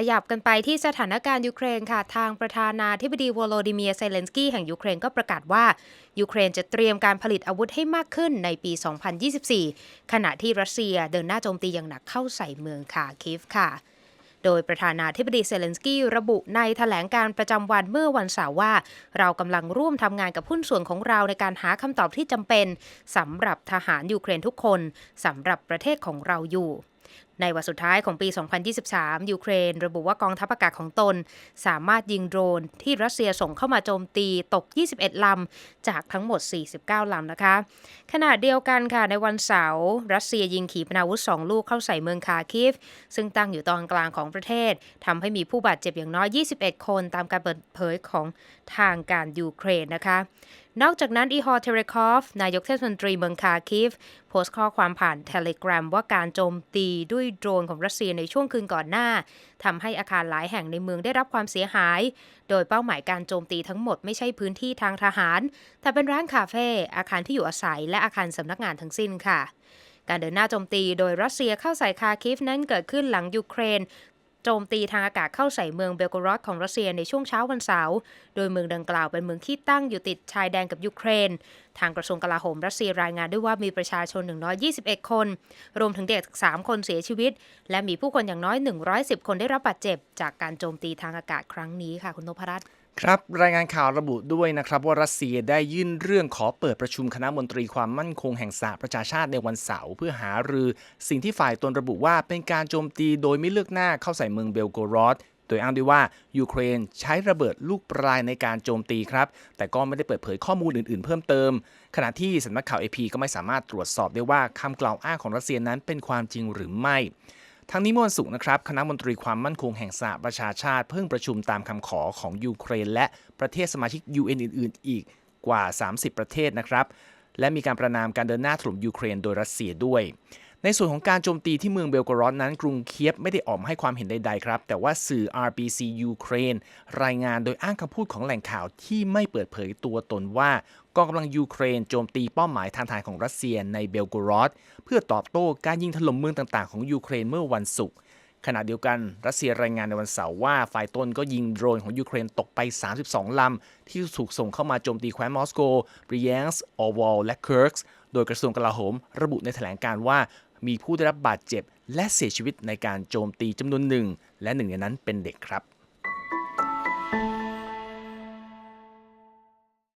ขยับกันไปที่สถานการณ์ยูเครนค่ะ ทางประธานาธิบดีวโลดิเมียเซเลนสกี้แห่งยูเครนก็ประกาศว่า ยูเครนจะเตรียมการผลิตอาวุธให้มากขึ้นในปี 2024 ขณะที่รัสเซียเดินหน้าโจมตีอย่างหนักเข้าใส่เมืองคาคิฟค่ะโดยประธานาธิบดีเซเลนสกี้ระบุในแถลงการประจำวันเมื่อวันเสาร์ว่า เรากำลังร่วมทำงานกับหุ้นส่วนของเราในการหาคำตอบที่จำเป็นสำหรับทหารยูเครนทุกคนสำหรับประเทศของเราอยู่ ในวันสุดท้ายของปี 2023 ยูเครน ระบุว่ากองทัพอากาศของตน สามารถยิงโดรนที่รัสเซียส่งเข้ามาโจมตีตก 21 ลำ จากทั้งหมด 49 ลำนะคะ ขณะเดียวกันค่ะ ในวันเสาร์รัสเซียยิงขีปนาวุธ 2 ลูกเข้าใส่เมืองคาคิฟ ซึ่งตั้งอยู่ตอนกลางของประเทศทำให้มีผู้บาดเจ็บอย่างน้อย 21 คนตามการเปิดเผยของทางการยูเครนนะคะนอกจากนั้นอีฮอร์เทเรคอฟนายกเทศมนตรีเมืองคาคิฟ โพสต์ข้อความผ่านเทเลกราว่าการโจมตีด้วยโดรนของรัสเซียในช่วงคืนก่อนหน้าทำให้อาคารหลายแห่งในเมืองได้รับความเสียหาย โดยเป้าหมายการโจมตีทั้งหมดไม่ใช่พื้นที่ทางทหาร แต่เป็นร้านคาเฟ่อาคารที่อยู่อาศัย และอาคารสำนักงานทั้งสิ้นค่ะการเดินหน้าโจมตีโดยรัสเซียเข้าใส่คาคิฟนั้นเกิดขึ้นหลังยูเครน จมตีทางอากาศเข้าใส่เมืองเบลโกรอดของรัสเซียในช่วงเช้าวันเสาร์ โดยเมืองดังกล่าวเป็นเมืองที่ตั้งอยู่ติดชายแดนกับยูเครน ทางกระทรวงกลาโหมรัสเซียรายงานด้วยว่ามีประชาชน121 คน รวมถึงเด็ก 3 คนเสียชีวิต และมีผู้คนอย่างน้อย 110 คนได้รับบาดเจ็บ จากการโจมตีทางอากาศครั้งนี้ค่ะคุณนพรัตน์ ครับรายงานข่าวระบุด้วยนะครับว่ารัสเซียได้ยื่นเรื่องขอเปิดประชุมคณะมนตรีความมั่นคงแห่งสหประชาชาติในวันเสาร์เพื่อหารือสิ่งที่ฝ่ายตนระบุว่าเป็นการโจมตีโดยไม่เลือกหน้าเข้าใส่เมืองเบลโกรอดโดยอ้างด้วยว่ายูเครนใช้ระเบิดลูกปลายในการโจมตีครับ แต่ก็ไม่ได้เปิดเผยข้อมูลอื่นๆ เพิ่มเติม ขณะที่สำนักข่าว AP ก็ไม่สามารถตรวจสอบได้ว่าคำกล่าวอ้างของรัสเซียนั้นเป็นความจริงหรือไม่ ทั้งนี้เมื่อวันศุกร์นะครับคณะมนตรีความมั่นคงแห่งสหประชาชาติเพิ่งประชุมตามคำขอของยูเครน และประเทศสมาชิก UN อื่น ๆ อีกกว่า 30 ประเทศนะครับ และมีการประนามการเดินหน้าถล่มยูเครนโดยรัสเซียด้วย ในส่วนของการโจมตีที่เมืองเบลกรอดนั้น กรุงเคียบไม่ได้ออกมาให้ความเห็นใดๆครับ แต่ว่าสื่อ RBC ยูเครนรายงานโดยอ้างคำพูดของแหล่งข่าวที่ไม่เปิดเผยตัวตนว่ากองกำลังยูเครนโจมตีเป้าหมายทางทหารของรัสเซียในเบลกรอดเพื่อตอบโต้การยิงถล่มเมืองต่างๆของยูเครนเมื่อวันศุกร์ ขณะเดียวกันรัสเซียรายงานในวันเสาร์ว่าฝ่ายตนก็ยิงโดรนของยูเครนตกไป 32 ลำ ที่ถูกส่งเข้ามาโจมตีแคว้นมอสโกบริแองส์ออวอลและเคิร์กส์โดยกระทรวงกลาโหม ระบุในแถลงการว่ามีผู้ได้รับบาดเจ็บ และเสียชีวิตในการโจมตีจำนวนหนึ่ง และหนึ่งในนั้นเป็นเด็กครับ